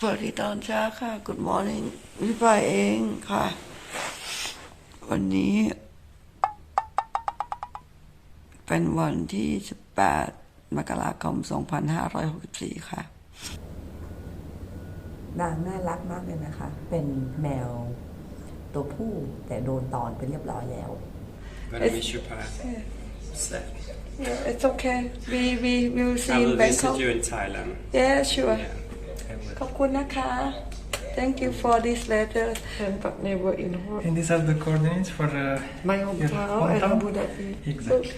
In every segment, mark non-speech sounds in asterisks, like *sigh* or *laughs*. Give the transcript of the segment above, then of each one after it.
สวัสดีตอนเช้าค่ะ Good morning วิปายเองค่ะ วันนี้ เป็นวันที่ 18 มกราคม 2564 ค่ะ นางน่ารักมากเลยนะคะ เป็นแมวตัวผู้แต่โดนตอนไปเรียบร้อยแล้ว Gonna miss you, Pa. Yeah, it's okay we we we will see I in will Bangkok visit you in Thailand. yeah sure Yeah, I will. ขอบคุณนะคะ thank you for this letter and but never in her And these are the coordinates for uh, my your hometown and hometown? Abu Dhabi Exactly.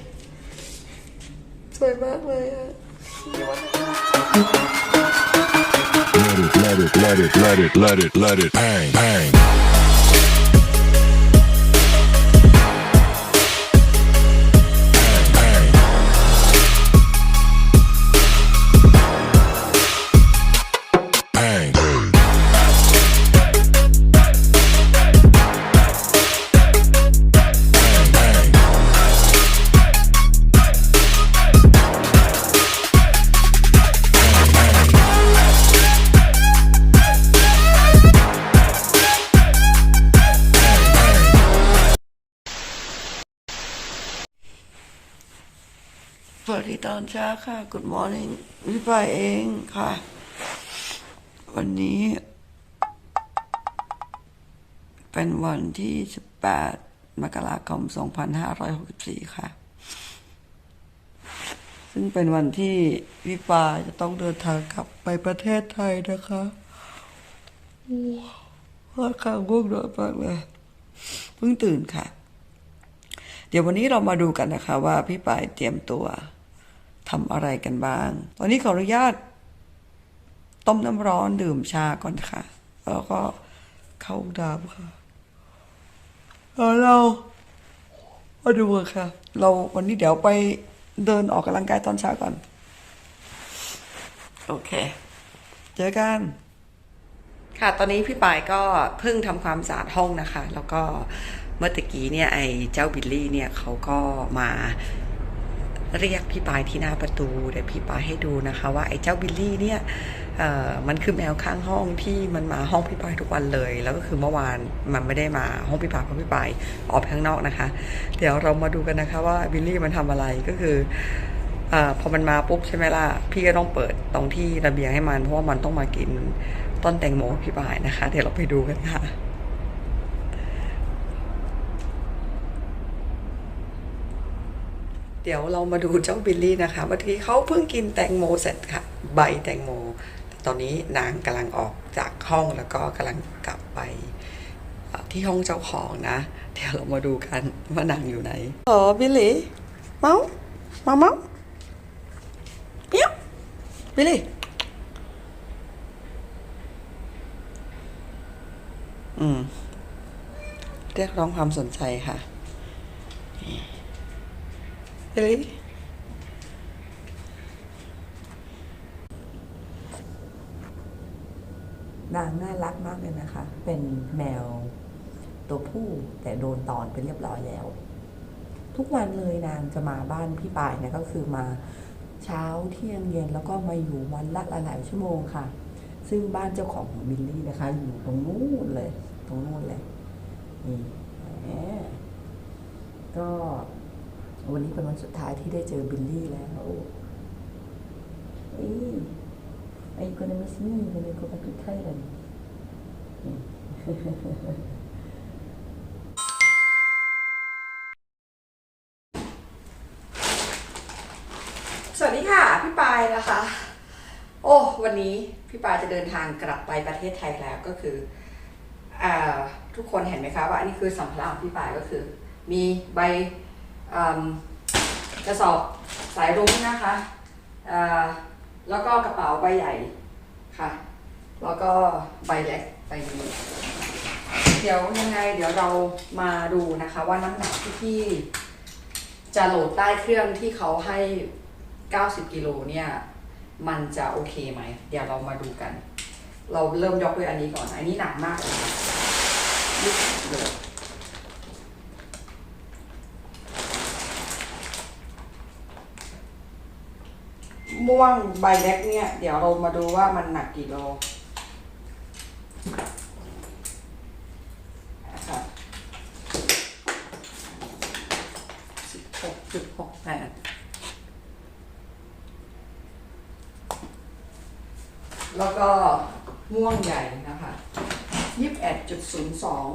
สวยมากเลยอะ let it, let it, let it, let it, let it, bang, bang. Bang, ตอนเช้าค่ะ Good morning วิปายเองค่ะ วันนี้ เป็นวันที่ 18 มกราคม 2564 ค่ะ ซึ่งเป็นวันที่วิปาจะต้องเดินทางกลับไปประเทศไทยนะคะว้าวค่อนข้างง่วงนอนมากเลยเพิ่งตื่นค่ะ เดี๋ยววันนี้เรามาดูกันนะคะว่าพี่ปายเตรียมตัว ทำอะไรกันบ้าง ตอนนี้ขออนุญาต ต้มน้ำร้อนดื่มชาก่อนค่ะ แล้วก็เข้าดาบค่ะแล้วเรามาดูกันค่ะ เราวันนี้เดี๋ยวไปเดินออกกำลังกายตอนเช้าก่อน โอเค เจอกัน ค่ะ ตอนนี้พี่ปายก็เพิ่งทำความสะอาดห้องนะคะ แล้วก็เมื่อตะกี้เนี่ยไอ้เจ้าบิลลี่เนี่ยเขาก็มา เรียกพี่ปายที่หน้าประตูเดี๋ยวพี่ปายให้ดูนะคะ ว่าไอ้เจ้าบิลลี่เนี่ยมันคือแมวข้างห้องที่มันมาห้องพี่ปายทุกวันเลย แล้วก็คือเมื่อวานมันไม่ได้มาห้องพี่ปายเพราะพี่ปายออกไปข้างนอกนะคะ เดี๋ยวเรามาดูกันนะคะว่าบิลลี่มันทำอะไรก็คือออพอมันมาปุ๊บใช่ไหมล่ะพี่ก็ต้องเปิดตรงที่ระเบียงให้มันเพราะว่ามันต้องมากินต้นแตงโมพี่ปายนะคะ เดี๋ยวเราไปดูกันค่ะ ดี๋ยวเรามาดูเจ้าบิลลี่นะคะเมื่อกี้เขาเพิ่งกินแตงโมเสร็จค่ะ ใบแตงโม ตอนนี้นางกำลังออกจากห้องแล้วก็กำลังกลับไปที่ห้องเจ้าของนะ เดี๋ยวเรามาดูกันว่านางอยู่ไหนอ๋อบิลลี่เมาเมาเมาเปี้ยบิลลี่อืม เรียกร้องความสนใจค่ะ บิลลี่นางน่ารักมากเลยนะคะ เป็นแมวตัวผู้แต่โดนตอนไปเรียบร้อยแล้ว ทุกวันเลยนางจะมาบ้านพี่ปายเนี่ยก็คือมาเช้าเที่ยงเย็นแล้วก็มาอยู่วันละหลายๆชั่วโมงค่ะ ซึ่งบ้านเจ้าของของบิลลี่นะคะ อยู่ตรงนู้นเลย ตรงนู้นเลยนี่แหมก็ วันนี้เป็นวันสุดท้ายที่ได้เจอบิลลี่แล้วเอ้ย Are you gonna miss me when I go back to Thailand? สวัสดีค่ะ พี่ปายนะคะ โอ้วันนี้พี่ปายจะเดินทางกลับไปประเทศไทยแล้วก็คืออ่าทุกคนเห็นไหมคะว่าอันนี้คือสัมภาระของพี่ปายก็คือ มีใบ กระสอบสายรุ้งนะคะแล้วก็กระเป๋าใบใหญ่ค่ะ แล้วก็ใบเล็กใบนี้เดี๋ยวยังไงเดี๋ยวเรามาดูนะคะว่าน้ำหนักที่พี่จะโหลดใต้เครื่องที่เขาให้ 90 กิโลเนี่ย มันจะโอเคไหม เดี๋ยวเรามาดูกัน เราเริ่มยกด้วยอันนี้ก่อน อันนี้หนักมากเลยลึกเลย ม่วงใบเล็กเนี่ย เดี๋ยวเรามาดูว่ามันหนักกี่โลครับสิบหกจุดหกแปดแล้วก็ม่วงใหญ่นะคะยี่สิบเอ็ดจุดศูนย์สอง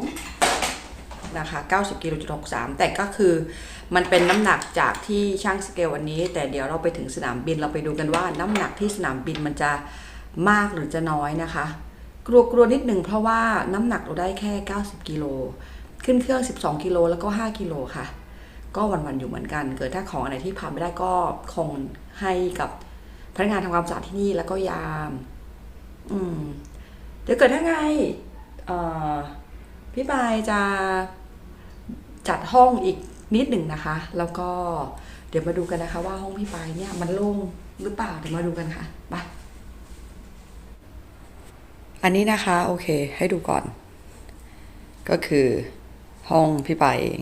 นะคะ 90กิโลจุดหกสามแต่ก็คือมันเป็นน้ำหนักจากที่ช่างสเกลวันนี้ แต่เดี๋ยวเราไปถึงสนามบินเราไปดูกันว่าน้ำหนักที่สนามบินมันจะมากหรือจะน้อยนะคะ กลัวกลัวนิดหนึ่งเพราะว่าน้ำหนักเราได้แค่ 90กิโลขึ้นเครื่อง 12กิโลแล้วก็ 5กิโลค่ะ ก็วันๆอยู่เหมือนกัน เกิดถ้าของอะไรที่ผ่านไม่ได้ก็คงให้กับพนักงานทำความสะอาดที่นี่แล้วก็ยาม อืมเดี๋ยวเกิดถ้าไงพี่ปายจะ จัดห้องอีกนิดหนึ่งนะคะ แล้วก็เดี๋ยวมาดูกันนะคะ ว่าห้องพี่ปายเนี่ยมันโล่งหรือเปล่าเดี๋ยวมาดูกันค่ะไปอันนี้นะคะโอเคให้ดูก่อน ก็คือห้องพี่ปายเอง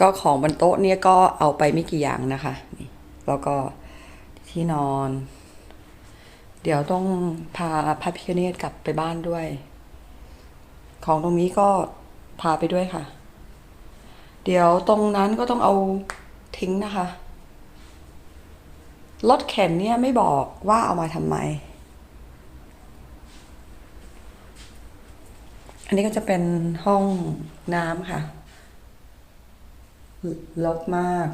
ก็ของบนโต๊ะเนี่ยก็เอาไปไม่กี่อย่างนะคะนี่แล้วก็ที่นอน เดี๋ยวต้องพาพระพิคเนตกลับไปบ้านด้วย ของตรงนี้ก็พาไปด้วยค่ะ เดี๋ยวตรงนั้นก็ต้องเอาทิ้งนะคะรถเข็นเนี่ยไม่บอกว่าเอามาทำไม อันนี้ก็จะเป็นห้องน้ำค่ะลกมาก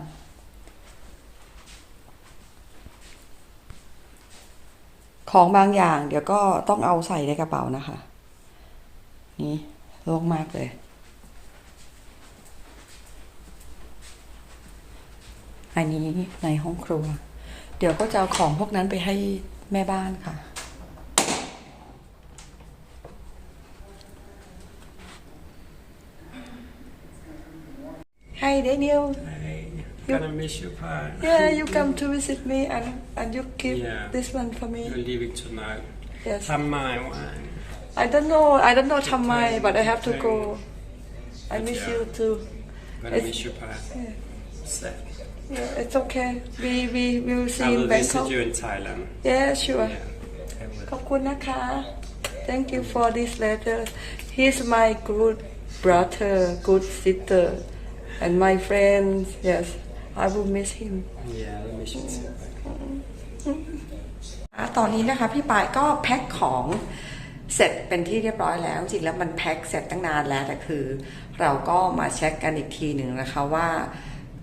ของบางอย่างเดี๋ยวก็ต้องเอาใส่ในกระเป๋านะคะ นี่โล่งมากเลย อันนี้ในห้องครัว เดี๋ยวก็จะเอาของพวกนั้นไปให้แม่บ้านค่ะ Hi Daniel Hey, gonna miss your pie. Yeah you come to visit me and and you give Yeah. this one for me You're leaving tonight. Yes ทำไมวะ I don't know I don't know ทำไม but I have to go I miss you too gonna It's- miss your pie. Sad. Yeah it's okay we we we will see I in will visit Bangkok you in Thailand. yeah sure Yeah, I will. ขอบคุณนะคะ Thank you for this letter He's my good brother good sister and my friends yes I will miss him Yeah, I miss you too. อะตอนนี้นะคะพี่ปายก็แพ็คของเสร็จเป็นที่เรียบร้อยแล้ว จริงแล้วมันแพ็คเสร็จตั้งนานแล้วแต่คือ เราก็มาเช็คกันอีกทีหนึ่งนะคะว่า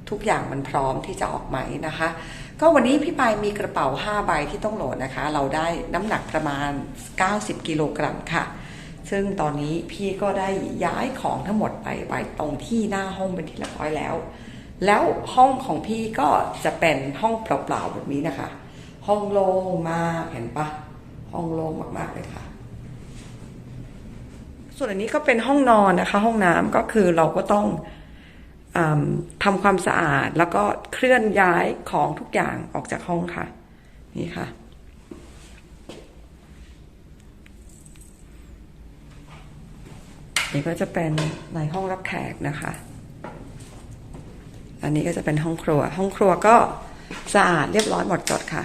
ทุกอย่างมันพร้อมที่จะออกไหมนะคะ ก็วันนี้พี่ปายมีกระเป๋า 5 ใบที่ต้องโหลดนะคะ เราได้น้ำหนักประมาณ 90 กิโลกรัมค่ะ ซึ่งตอนนี้พี่ก็ได้ย้ายของทั้งหมดไปไว้ตรงที่หน้าห้องเป็นที่เรียบร้อยแล้ว แล้วห้องของพี่ก็จะเป็นห้องเปล่าๆแบบนี้นะคะ ห้องโล่งมากเห็นปะห้องโล่งมากๆเลยค่ะส่วนอันนี้ก็เป็นห้องนอนนะคะ ห้องน้ำก็คือเราก็ต้อง ทำความสะอาดแล้วก็เคลื่อนย้ายของทุกอย่างออกจากห้องค่ะ นี่ค่ะ นี่ก็จะเป็นในห้องรับแขกนะคะ อันนี้ก็จะเป็นห้องครัว ห้องครัวก็สะอาดเรียบร้อยหมดจดค่ะ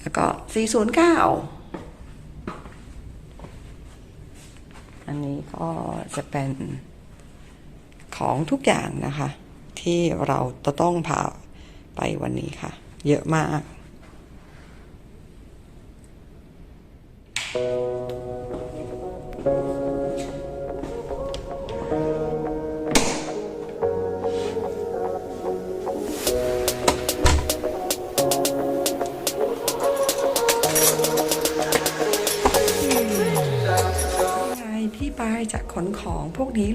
แล้วก็ 409 นนี้ก็จะเป็นของทุกอย่างนะคะ ที่เราจะต้องพาไปวันนี้ค่ะ เยอะมากไ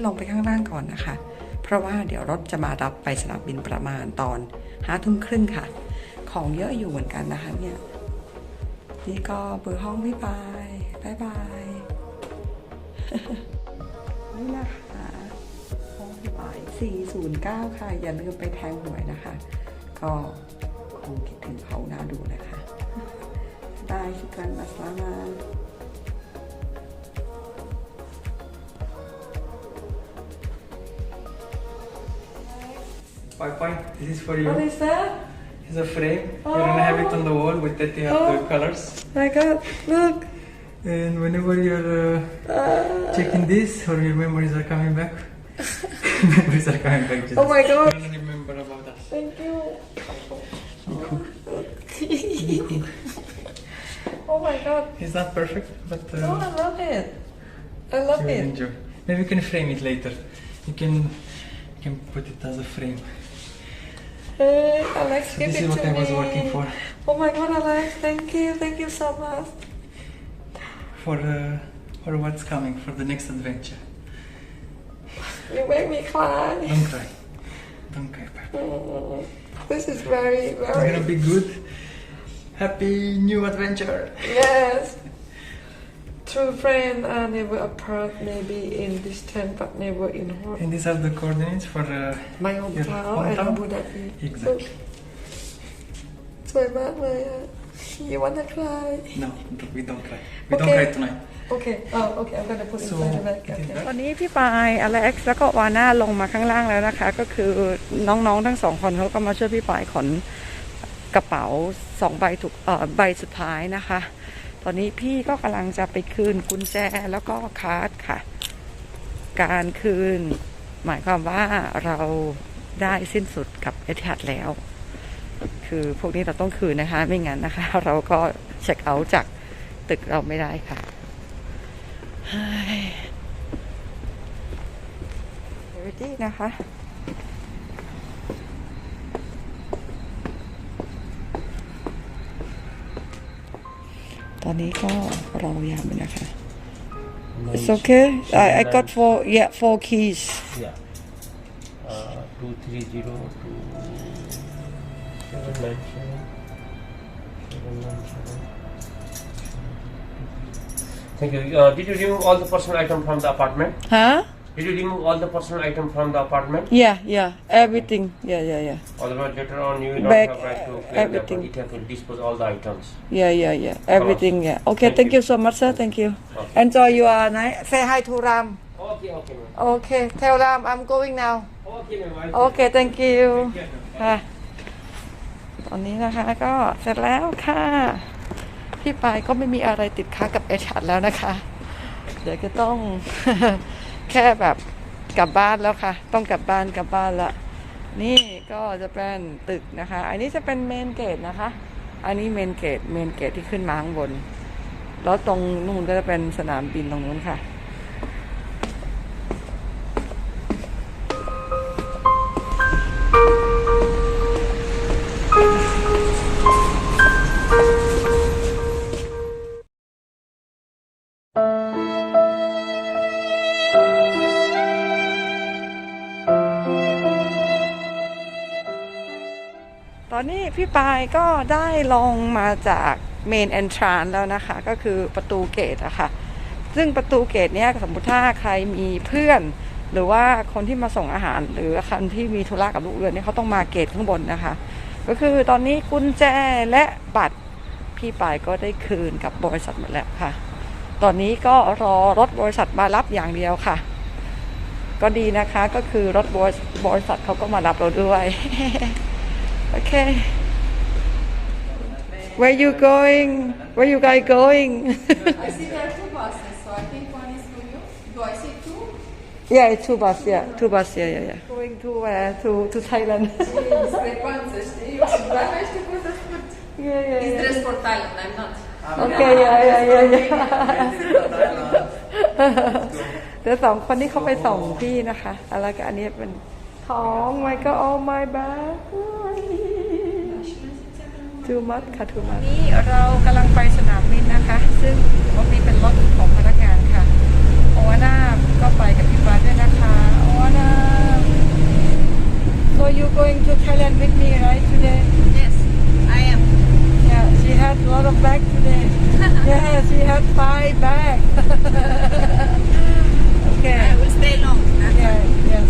ลงไปข้างล่างก่อนนะคะ เพราะว่าเดี๋ยวรถจะมารับไปสนามบินประมาณตอนห้าทุ่มครึ่งค่ะ ของเยอะอยู่เหมือนกันนะคะเนี่ยนี่ก็เบอร์ห้องพี่ปายบายบายนี่นะคะห้องพี่ปาย409 ค่ะ อย่าลืมไปแทงหวยนะคะ ก็คงคิดถึงเขาน่าดูนะคะบายชิกันมาสลามา Bye bye. This is for you. What is that? It's a frame. You're gonna have it on the wall with that you have the colors. my god look And whenever you're uh, checking this or your memories are coming back, *laughs* *laughs* memories are coming back. Just Oh my God. Remember about us. thank you *laughs* oh my god It's not perfect, but uh, no I love it I love you it enjoy. Maybe you can frame it later. You can you can put it as a frame. Hey, Alex, So give this it is what to I was me. working for. Oh my god, Alex, thank you, thank you so much. For uh, for what's coming for the next adventure. You make me cry. Don't cry. Don't cry, Papa. Mm, This is very, very... It's gonna be good. Happy new adventure. Yes. True friend are never apart, maybe in distance, but never in heart. And these are the coordinates for uh, My your hometown and hometown? Abu Dhabi. Exactly. สวยมากเลยอะ You wanna cry? No, we don't cry. We don't Okay. cry tonight. Okay, oh, okay, I'm gonna put So, inside the bag. it is Okay. that. ตอนนี้พี่ปายอเล็กซ์แล้วก็วาน่าลงมาข้างล่างแล้วนะคะ ก็คือน้องๆทั้งสองคนเขาก็มาช่วยพี่ปายขนกระเป๋าสองใบถูกเอ่อใบสุดท้ายนะคะ ตอนนี้พี่ก็กำลังจะไปคืนกุญแจแล้วก็คาร์ดค่ะ การคืน หมายความว่าเราได้สิ้นสุดกับเอทิฮัดแล้ว คือพวกนี้เราต้องคืนนะคะ ไม่งั้นนะคะ เราก็เช็คเอาท์จากตึกเราไม่ได้ค่ะเวดี้นะคะ อนนี้ก็รอยามอยู่นะคะ It's okay I I got four yeah four keys Yeah. Uh, two three zero two seven nine seven seven nine seven. Thank you. Uh, did you remove all the personal item from the apartment? huh Did you remove all the personal item from the apartment? yeah yeah everything yeah yeah yeah Otherwise, later on, you will not Bag, have right to uh, claim them. everything. It have to dispose all the items. yeah yeah yeah everything yeah okay Thank thank you. you so much sir thank you Okay. enjoy your night say hi to Ram Okay, okay, ma'am. okay tell Ram I'm going now Okay, ma'am. I'll โอเค thank you ค่ะ ตอนนี้นะคะก็เสร็จแล้วค่ะ พี่ปายก็ไม่มีอะไรติดค้างกับเอชัดแล้วนะคะ เดี๋ยวก็ต้อง แค่แบบกลับบ้านแล้วค่ะ ต้องกลับบ้านกลับบ้านละนี่ก็จะเป็นตึกนะคะ อันนี้จะเป็นเมนเกตนะคะ อันนี้เมนเกตเมนเกตที่ขึ้นมาข้างบน แล้วตรงนู่นก็จะเป็นสนามบินตรงนู้นค่ะ ตอนนี้พี่ปายก็ได้ลงมาจากเมนแอนทรานแล้วนะคะ ก็คือประตูเกตอะค่ะ ซึ่งประตูเกตเนี้ยสมมติถ้าใครมีเพื่อน หรือว่าคนที่มาส่งอาหาร หรือคนที่มีธุระกับลูกเรือเนี่ยเขาต้องมาเกตข้างบนนะคะ ก็คือตอนนี้กุญแจและบัตรพี่ปายก็ได้คืนกับบริษัทหมดแล้วค่ะ ตอนนี้ก็รอรถบริษัทมารับอย่างเดียวค่ะ ก็ดีนะคะก็คือรถบริบริษัทเขาก็มารับเราด้วย Okay. Where you going? Where you guys going? I see there are two buses, so I think one is for you. Do I see two? yeah, two bus. Yeah, two bus. Yeah, yeah, yeah. Going to where? To to Thailand. Discrepancies. You managed to put the foot. yeah, yeah, He's yeah. dressed for Thailand, I'm not. Okay, yeah, yeah, yeah, yeah. เดี๋ยวสองคนนี้เขาไปส่งพี่นะคะ แล้วก็อันนี้เป็น ท้องไม่ก็ oh my bag too much ค่ะ too much นี่เรากำลังไปสนามบินนะคะ ซึ่งรถนี้เป็นรถของพนักงานค่ะ โอวาน่าก็ไปกับพี่บาสด้วยนะคะ โอวาน่า so you going to Thailand with me right today Yes, I am. Yeah, she had a lot of bags today. yeah, she had five bags. okay. I will stay long. Yeah, yes.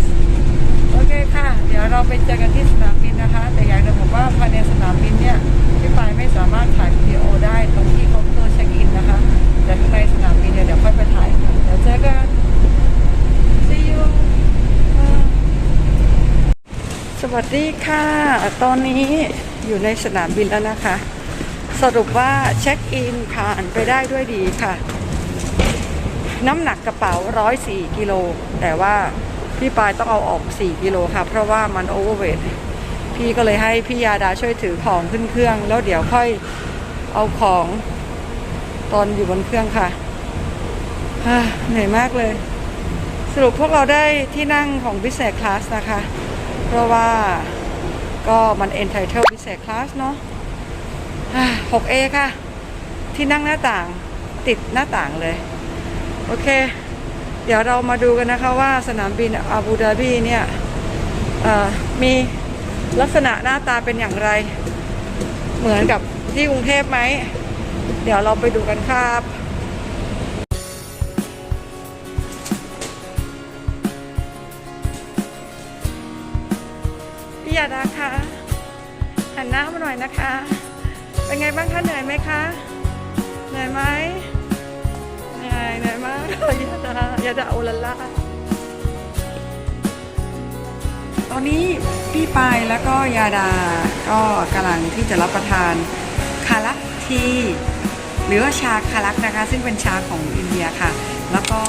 โอเคค่ะ เดี๋ยวเราไปเจอกันที่สนามบินนะคะ แต่อยากจะบอกว่าภายในสนามบินเนี่ยพี่ปายไม่สามารถถ่ายวิดีโอได้ตรงที่เคาน์เตอร์เช็คอินนะคะแต่ข้างในสนามบินเนี่ยเดี๋ยวค่อยไปถ่ายค่ะเดี๋ยวเจอกัน see you อ่าส วัสดีค่ะ ตอนนี้อยู่ในสนามบินแล้วนะคะ สรุปว่าเช็คอินผ่านไปได้ด้วยดีค่ะ น้ำหนักกระเป๋า 104 กิโล แต่ว่าพี่ปายต้องเอาออก 4 กิโลค่ะ เพราะว่ามันโอเวอร์เวทพี่ก็เลยให้พี่ยาดาช่วยถือของขึ้นเครื่อง แล้วเดี๋ยวค่อยเอาของตอนอยู่บนเครื่องค่ะเหนื่อยมากเลย สรุปพวกเราได้ที่นั่งของพิเศษคลาสนะคะ ราะว่าก็มัน entitled พิเศษคลาสเนาะ 6A ค่ะ ที่นั่งหน้าต่างติดหน้าต่างเลย โอเค เดี๋ยวเรามาดูกันนะคะว่าสนามบินอาบูดาบีเนี่ยมีลักษณะหน้าตาเป็นอย่างไร เหมือนกับที่กรุงเทพไหม เดี๋ยวเราไปดูกันครับ เป็นไงบ้างคะเหนื่อยไหมคะ เหนื่อยไหมเหนื่อยเหนื่อยมากยาดายาดาโอลาล่าตอนนี้พี่ปายแล้วก็ยาดาก็กำลังที่จะรับประทานคาลักที หรือว่าชาคาลักนะคะ ซึ่งเป็นชาของอินเดียค่ะ แล้วก็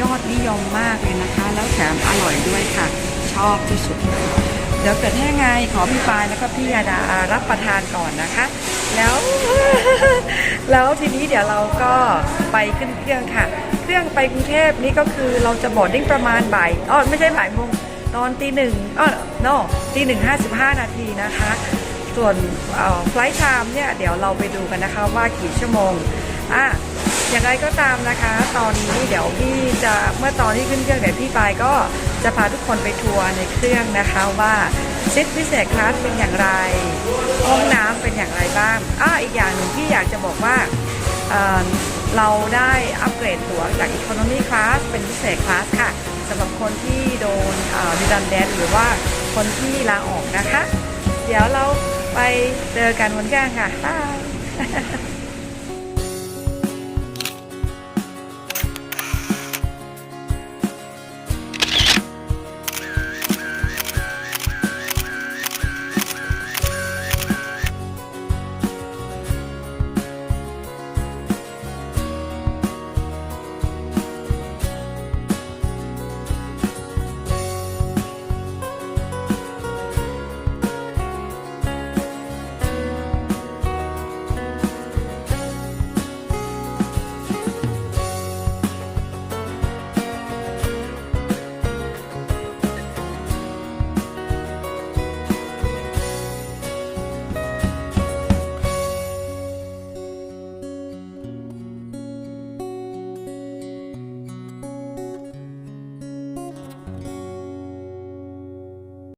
ยอดนิยมมากเลยนะคะ แล้วแถมอร่อยด้วยค่ะ ชอบที่สุด เดี๋ยวเกิดให้ไงขอพี่ปายแล้วก็พี่ยาดารับประทานก่อนนะคะ แล้ว แล้วทีนี้เดี๋ยวเราก็ไปขึ้นเครื่องค่ะ เครื่องไปกรุงเทพนี่ก็คือเราจะบอดดิ้งประมาณบ่ายอ๋อไม่ใช่บ่ายโมงตอนตีหนึ่งอ๋อ no ตีหนึ่งห้าสิบห้านาทีนะคะส่วนไฟล์ไทม์เนี่ยเดี๋ยวเราไปดูกันนะคะว่ากี่ชั่วโมงอะ อย่างไรก็ตามนะคะ ตอนนี้เดี๋ยวพี่จะเมื่อตอนที่ขึ้นเครื่องเดี๋ยวพี่ปายก็จะพาทุกคนไปทัวร์ในเครื่องนะคะว่าซิทพิเศษคลาสเป็นอย่างไรห้องน้ำเป็นอย่างไรบ้างอ่าอีกอย่างหนึ่งที่อยากจะบอกว่าเเราได้อัปเกรดตั๋วจาก Economy Class เป็นพิเศษคลาสค่ะสำหรับคนที่โดนดิดันแดนหรือว่าคนที่ลาออกนะคะ เดี๋ยวเราไปเจอกันบนเครื่องค่ะบาย